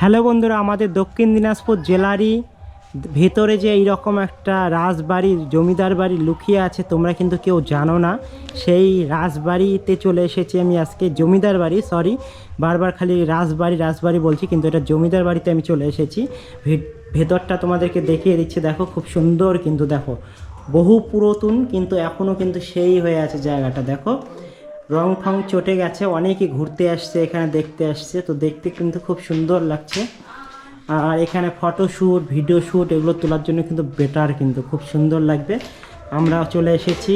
Hello বন্ধুরা, আমাদের দক্ষিণ দিনাজপুর জেলারই ভেতরে যে এইরকম একটা রাজবাড়ি, জমিদার বাড়ি লুকিয়ে আছে, তোমরা কিন্তু কেউ জানো না। সেই রাজবাড়িতে চলে এসেছি আমি আজকে, জমিদার বাড়ি সরি বারবার খালি রাজবাড়ি রাজবাড়ি বলছি, কিন্তু এটা জমিদার বাড়িতে আমি চলে এসেছি। ভেতরটা তোমাদেরকে দেখিয়ে দিচ্ছি, দেখো খুব সুন্দর কিন্তু দেখো। বহু পুরাতন কিন্তু এখনও কিন্তু সেই হয়ে আছে জায়গাটা, দেখো। রং ফং চটে গেছে অনেকে ঘুরতে আসছে, এখানে দেখতে আসছে, তো দেখতে কিন্তু খুব সুন্দর লাগছে। আর এখানে ফটোশ্যুট ভিডিও শ্যুট এগুলো তোলার জন্য কিন্তু বেটার কিন্তু, খুব সুন্দর লাগবে। আমরা চলে এসেছি,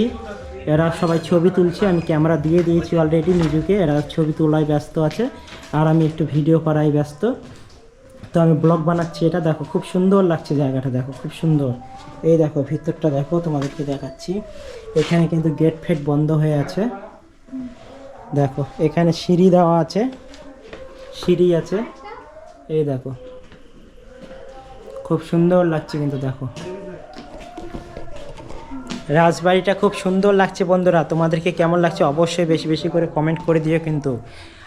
এরা সবাই ছবি তুলছে, আমি ক্যামেরা দিয়ে দিয়েছি অলরেডি নিজেকে, এরা ছবি তোলায় ব্যস্ত আছে, আর আমি একটু ভিডিও করাই ব্যস্ত। তো আমি ব্লগ বানাচ্ছি এটা, দেখো খুব সুন্দর লাগছে জায়গাটা, দেখো খুব সুন্দর। এই দেখো, ভিতরটা দেখো, তোমাদেরকে দেখাচ্ছি। এখানে কিন্তু গেট ফেট বন্ধ হয়ে আছে। দেখো, এখানে সিঁড়ি দেওয়া আছে। সিঁড়ি আছে। এই দেখো। খুব সুন্দর লাগছে কিন্তু দেখো। রাজবাড়িটা খুব সুন্দর লাগছে বন্ধুরা। তোমাদেরকে কেমন লাগছে অবশ্যই বেশি বেশি করে কমেন্ট করে দিও কিন্তু।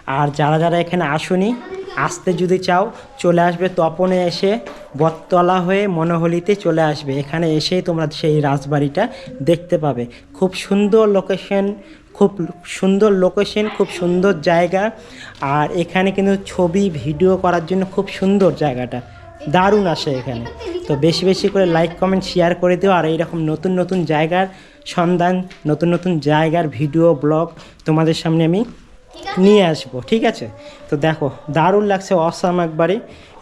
আর যারা যারা এখানে আসুনি, আসতে যদি চাও, চলে আসবে তপনে এসে বটতলা হয়ে মনোহলিতে চলে আসবে। এখানে এসেই তোমরা সেই রাজবাড়িটা দেখতে পাবে। খুব সুন্দর লোকেশন খুব সুন্দর লোকেশন খুব সুন্দর জায়গা। আর এখানে কিন্তু ছবি ভিডিও করার জন্য খুব সুন্দর জায়গাটা। দারুণ আসে এখানে। তো বেশি বেশি করে লাইক কমেন্ট শেয়ার করে দিও। আর এইরকম নতুন নতুন জায়গার সন্ধান, নতুন নতুন জায়গার ভিডিও ব্লগ তোমাদের সামনে আমি নিয়ে আসব, ঠিক আছে? তো দেখো, দারুণ লাগছে অসাম একবারে।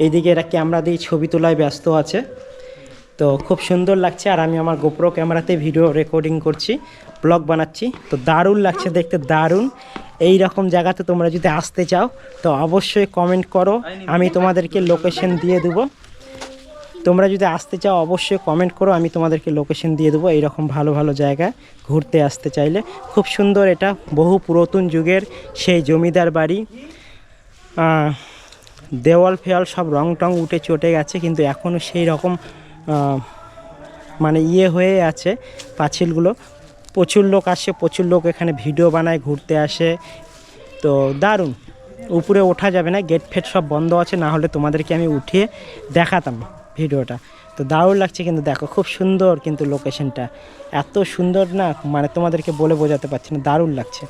এইদিকে এরা ক্যামেরা দিয়ে ছবি তোলায় ব্যস্ত আছে। তো খুব সুন্দর লাগছে, আর আমি আমার গোপ্রো ক্যামেরাতে ভিডিও রেকর্ডিং করছি ব্লগ বানাচ্ছি। তো দারুণ লাগছে, দেখতে দারুণ। এই রকম জায়গাতে তোমরা যদি আসতে চাও, তো অবশ্যই কমেন্ট করো। আমি তোমাদেরকে লোকেশন দিয়ে দেবো। তোমরা যদি আসতে চাও, অবশ্যই কমেন্ট করো, আমি তোমাদেরকে লোকেশন দিয়ে দেবো এইরকম ভালো ভালো জায়গা ঘুরতে আসতে চাইলে। খুব সুন্দর এটা, বহু পুরাতন যুগের সেই জমিদার বাড়ি। দেওয়াল ফেয়াল সব রং টং উঠে চটে গেছে, কিন্তু এখনও সেই রকম মানে ইয়ে হয়ে আছে পাঁচিলগুলো। প্রচুর লোক আসে, প্রচুর লোক এখানে ভিডিও বানায়, ঘুরতে আসে। তো দারুণ, উপরে ওঠা যাবে না গেট ফেট সব বন্ধ আছে, না হলে তোমাদেরকে আমি উঠিয়ে দেখাতাম। ভিডিওটা। তো দারুণ লাগছে কিন্তু দেখো, খুব সুন্দর কিন্তু লোকেশনটা এত সুন্দর না মানে তোমাদেরকে বলে বোঝাতে পারছি না, দারুণ লাগছে।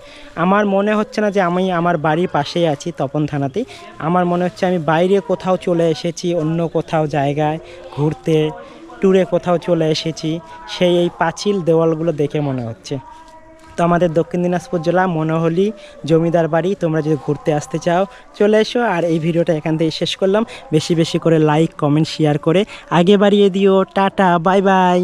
আমার মনে হচ্ছে না যে আমি আমার বাড়ির পাশেই আছি তপন থানাতেই। আমার মনে হচ্ছে আমি বাইরে কোথাও চলে এসেছি, অন্য কোথাও জায়গায়, ঘুরতে ট্যুরে কোথাও চলে এসেছি। সেই এই পাঁচিল দেওয়ালগুলো দেখে মনে হচ্ছে। তো আমাদের দক্ষিণ দিনাজপুর জেলা মনোহলি জমিদার বাড়ি, তোমরা যদি ঘুরতে আসতে চাও, চলে এসো। আর এই ভিডিওটা এখান থেকে শেষ করলাম। বেশি বেশি করে লাইক কমেন্ট শেয়ার করে আগে বাড়িয়ে দিও। Tata bye bye